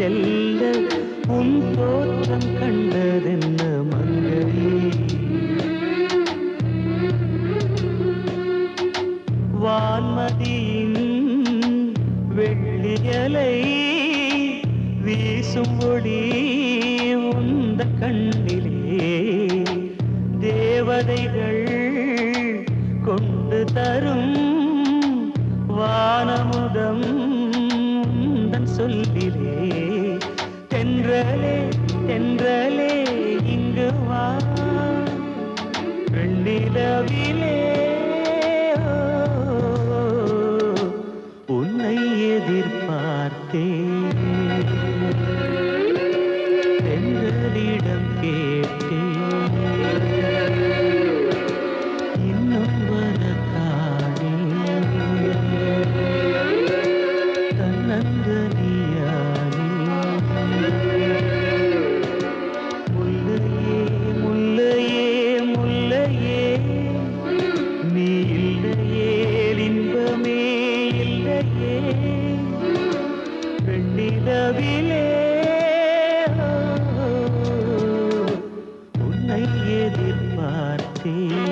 செல்ல உன் தோற்றம் கண்டதென்ன மங்கையே வான்மதியின் வெள்ளியலை வீசும் ஒளி உந்த கண்ணிலே தேவதைகள் கொண்டு தரும் வானமுதம் உந்தன் சொல்லிலே. தென்றலே தென்றலே இங்கு வா. வெண்ணிலவிலே இரவிலே உன்னை எதிர்பார்த்தேன்.